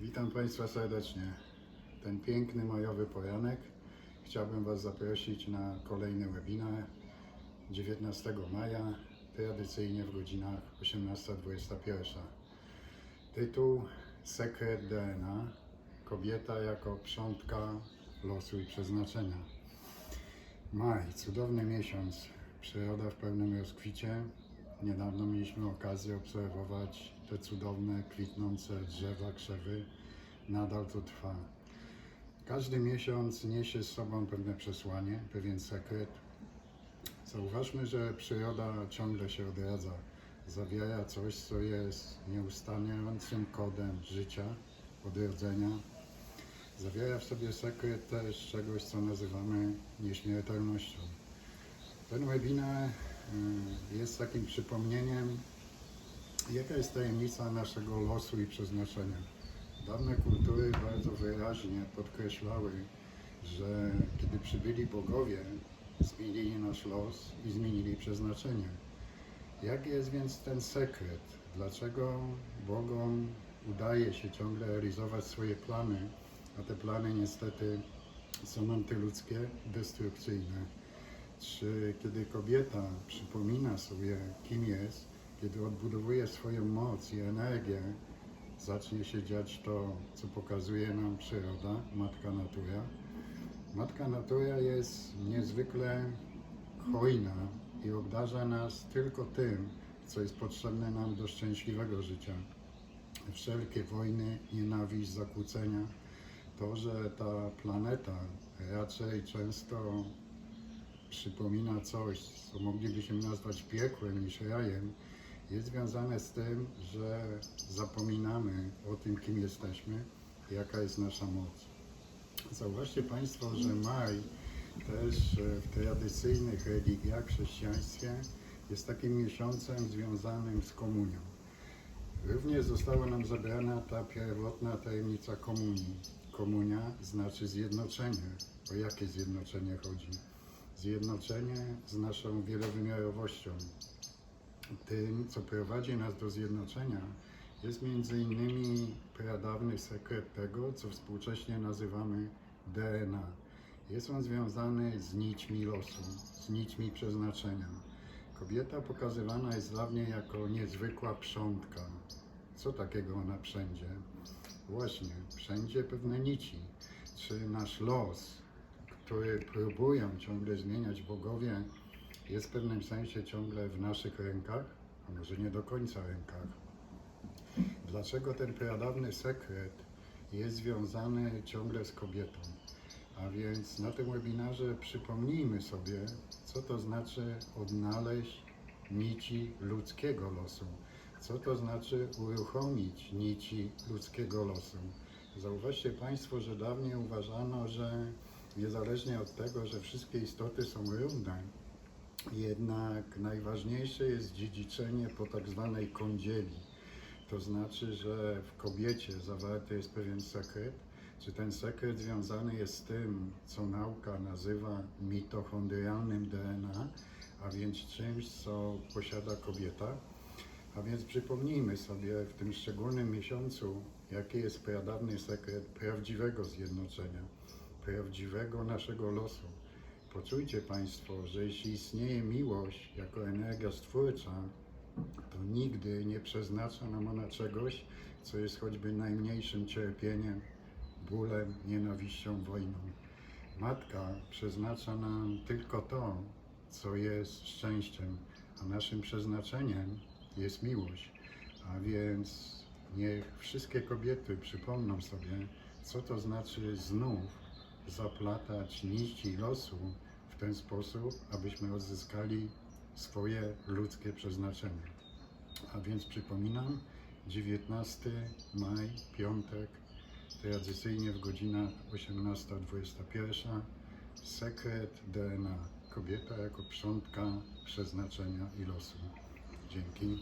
Witam Państwa serdecznie. Ten piękny majowy poranek chciałbym Was zaprosić na kolejny webinar 19 maja, tradycyjnie w godzinach 18-21. Tytuł Sekret DNA. Kobieta jako przątka losu i przeznaczenia. Maj, cudowny miesiąc, przyroda w pełnym rozkwicie. Niedawno mieliśmy okazję obserwować te cudowne, kwitnące drzewa, krzewy. Nadal to trwa. Każdy miesiąc niesie z sobą pewne przesłanie, pewien sekret. Zauważmy, że przyroda ciągle się odradza. Zawiera coś, co jest nieustającym kodem życia, odrodzenia. Zawiera w sobie sekret też czegoś, co nazywamy nieśmiertelnością. Ten webinar y, jest takim przypomnieniem, jaka jest tajemnica naszego losu i przeznaczenia. Dawne kultury bardzo wyraźnie podkreślały, że kiedy przybyli bogowie, zmienili nasz los i zmienili przeznaczenie. Jak jest więc ten sekret? Dlaczego Bogom udaje się ciągle realizować swoje plany, a te plany niestety są antyludzkie, destrukcyjne? Czy kiedy kobieta przypomina sobie, kim jest, kiedy odbudowuje swoją moc i energię, zacznie się dziać to, co pokazuje nam przyroda, Matka Natura. Matka Natura jest niezwykle hojna i obdarza nas tylko tym, co jest potrzebne nam do szczęśliwego życia. Wszelkie wojny, nienawiść, zakłócenia, to, że ta planeta raczej często przypomina coś, co moglibyśmy nazwać piekłem niż rajem, jest związane z tym, że zapominamy o tym, kim jesteśmy, jaka jest nasza moc. Zauważcie Państwo, że maj też w tradycyjnych religiach chrześcijaństwie jest takim miesiącem związanym z komunią. Również została nam zabrana ta pierwotna tajemnica komunii. Komunia znaczy zjednoczenie. O jakie zjednoczenie chodzi? Zjednoczenie z naszą wielowymiarowością. Tym, co prowadzi nas do zjednoczenia, jest między innymi pradawny sekret tego, co współcześnie nazywamy DNA. Jest on związany z nićmi losu, z nićmi przeznaczenia. Kobieta pokazywana jest dla mnie jako niezwykła przątka. Co takiego ona wszędzie? Właśnie, wszędzie pewne nici. Czy nasz los, który próbują ciągle zmieniać bogowie, jest w pewnym sensie ciągle w naszych rękach, a może nie do końca rękach. Dlaczego ten pradawny sekret jest związany ciągle z kobietą? A więc na tym webinarze przypomnijmy sobie, co to znaczy odnaleźć nici ludzkiego losu. Co to znaczy uruchomić nici ludzkiego losu. Zauważcie Państwo, że dawniej uważano, że niezależnie od tego, że wszystkie istoty są równe, jednak najważniejsze jest dziedziczenie po tak zwanej kądzieli. To znaczy, że w kobiecie zawarty jest pewien sekret. Czy ten sekret związany jest z tym, co nauka nazywa mitochondrialnym DNA, a więc czymś, co posiada kobieta? A więc przypomnijmy sobie w tym szczególnym miesiącu, jaki jest pradawny sekret prawdziwego zjednoczenia, prawdziwego naszego losu. Poczujcie Państwo, że jeśli istnieje miłość jako energia stwórcza, to nigdy nie przeznacza nam ona czegoś, co jest choćby najmniejszym cierpieniem, bólem, nienawiścią, wojną. Matka przeznacza nam tylko to, co jest szczęściem, a naszym przeznaczeniem jest miłość. A więc niech wszystkie kobiety przypomną sobie, co to znaczy znów zaplatać nici losu w ten sposób, abyśmy odzyskali swoje ludzkie przeznaczenie. A więc przypominam, 19 maj, piątek, tradycyjnie w godzinach 18-21, sekret DNA. Kobieta jako przątka przeznaczenia i losu. Dzięki.